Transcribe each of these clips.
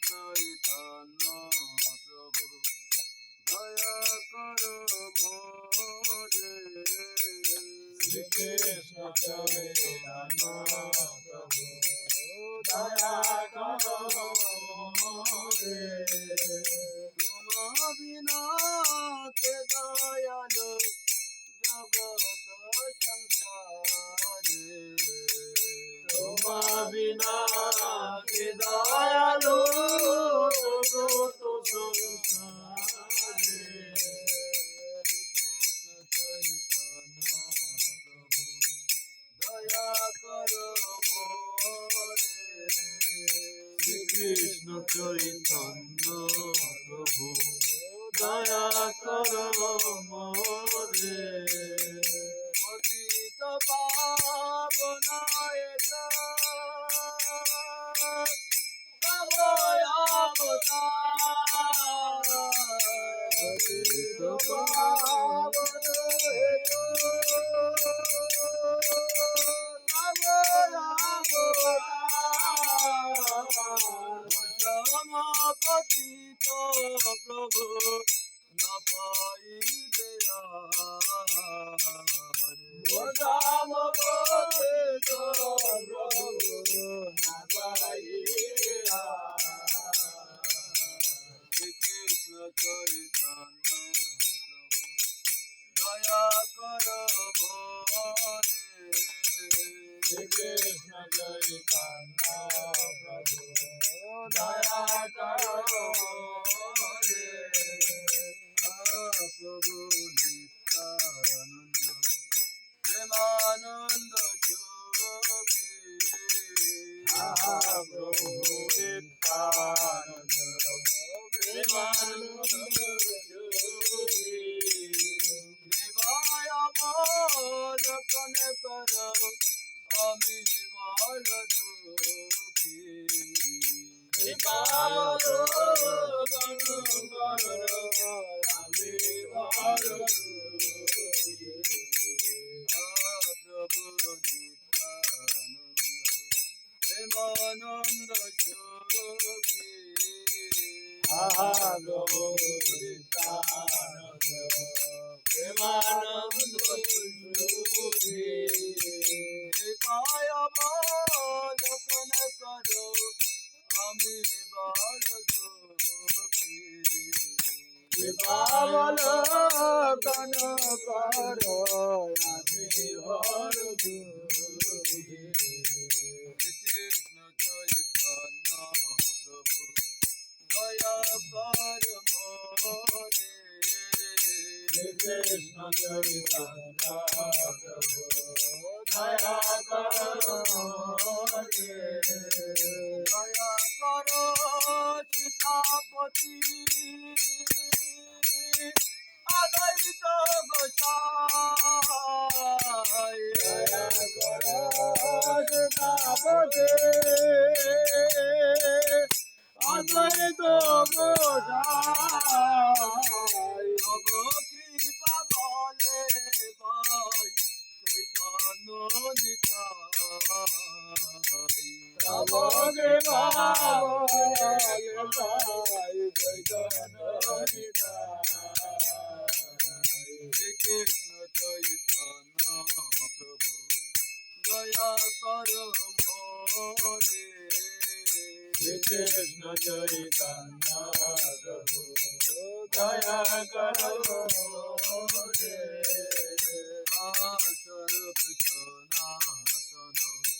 চৈতন্য প্রভু দয়া করো মোরে শ্রীকৃষ্ণ চৈতন্য প্রভু দয়া করো চৈতন্য প্রভু দয়া করো মোরে পতিত পাবনায় পতিত পতিত প্রভু ন পাই দেয়া। পতিত প্রভু না পাইয়া কৃষ্ণ চৈতন্য কৃপায় অবলোকন করো আমি দুঃখী। কৃষ্ণ চৈতন্য প্রভু কৃষ্ণ দয়া করো। সীতাপতি আদায়িত গোসাই নিতাই। কৃষ্ণ চৈতন্য প্রভু দয়া কর মোরে কৃষ্ণ চৈতন্য প্রভু দয়া করো রে। আসরূপ সনাতন রূপ রঘুনা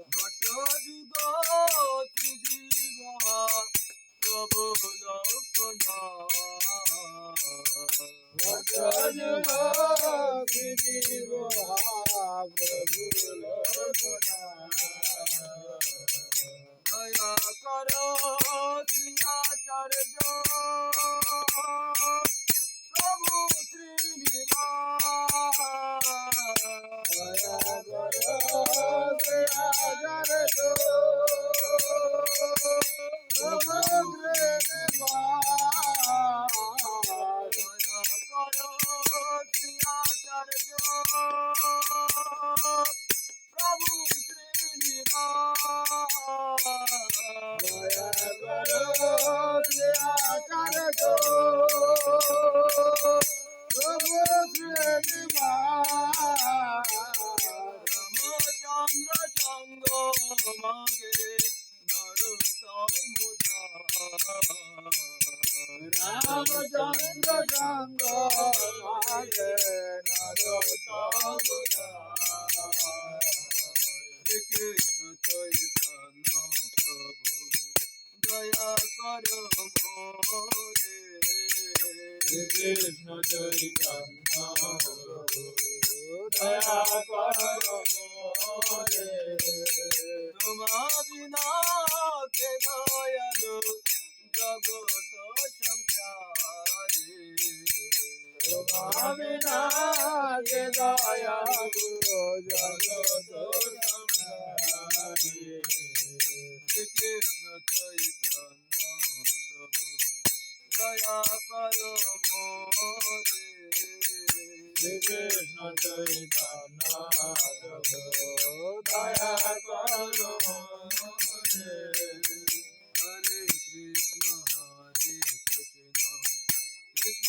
রামচন্দ্র সঙ্গ শ্রীকৃষ্ণ চৈতন্য প্রভু দয়া করো মোরে কৃষ্ণ চৈতন্য দয়া করো মোরে তোমা বিনা কে দয়ালু জগত সংসারে আমি না যে দয়া জগত সংসারী শ্রীকৃষ্ণ চৈতন্য প্রভু দয়া করো মোরে কৃষ্ণ চৈতন্য দয়া করো মোরে। হরে কৃষ্ণ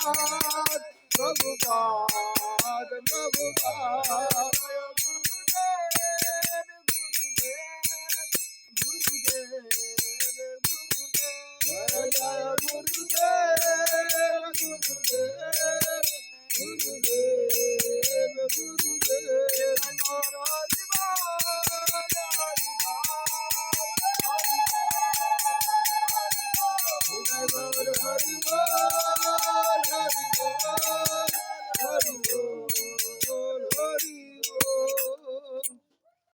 Prabhupada, Prabhupada, Prabhupada.